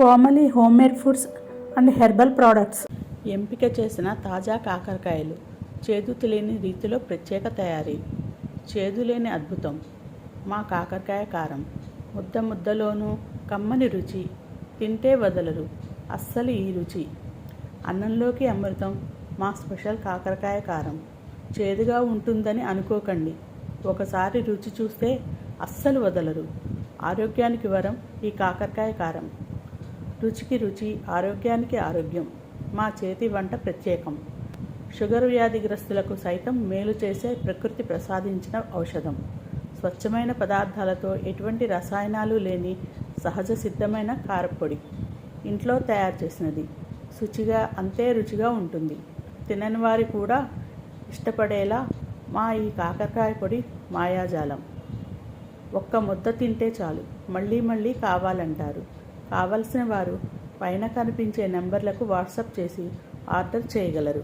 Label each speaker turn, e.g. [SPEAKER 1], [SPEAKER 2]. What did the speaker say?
[SPEAKER 1] Komali homemade foods and herbal products
[SPEAKER 2] ఎంపిక చేసిన తాజా కాకరకాయలు చేదు తెలియని రీతిలో ప్రత్యేక తయారీ. చేదు లేని అద్భుతం. మా కాకరకాయ కారం ముద్ద ముద్దలోనూ కమ్మని రుచి తింటే వదలరు అస్సలు ఈ రుచి. అన్నంలోకి అమృతం మా స్పెషల్ కాకరకాయ కారం. చేదుగా ఉంటుందని అనుకోకండి. ఒకసారి రుచి చూస్తే అస్సలు వదలరు. ఆరోగ్యానికి వరం ఈ కాకరకాయ కారం. రుచికి రుచి ఆరోగ్యానికి ఆరోగ్యం. మా చేతి వంట ప్రత్యేకం. షుగర్ వ్యాధిగ్రస్తులకు సైతం మేలు చేసే ప్రకృతి ప్రసాదించిన ఔషధం. స్వచ్ఛమైన పదార్థాలతో ఎటువంటి రసాయనాలు లేని సహజ సిద్ధమైన కారపొడి ఇంట్లో తయారు చేసినది. శుచిగా అంతే రుచిగా ఉంటుంది. తినని వారి కూడా ఇష్టపడేలా మా ఈ కాకరకాయ పొడి మాయాజాలం. ఒక్క ముద్ద తింటే చాలు. మళ్ళీ మళ్ళీ కావాలంటారు. కావలసిన వారు పైన కనిపించే నెంబర్లకు వాట్సాప్ చేసి ఆర్డర్ చేయగలరు.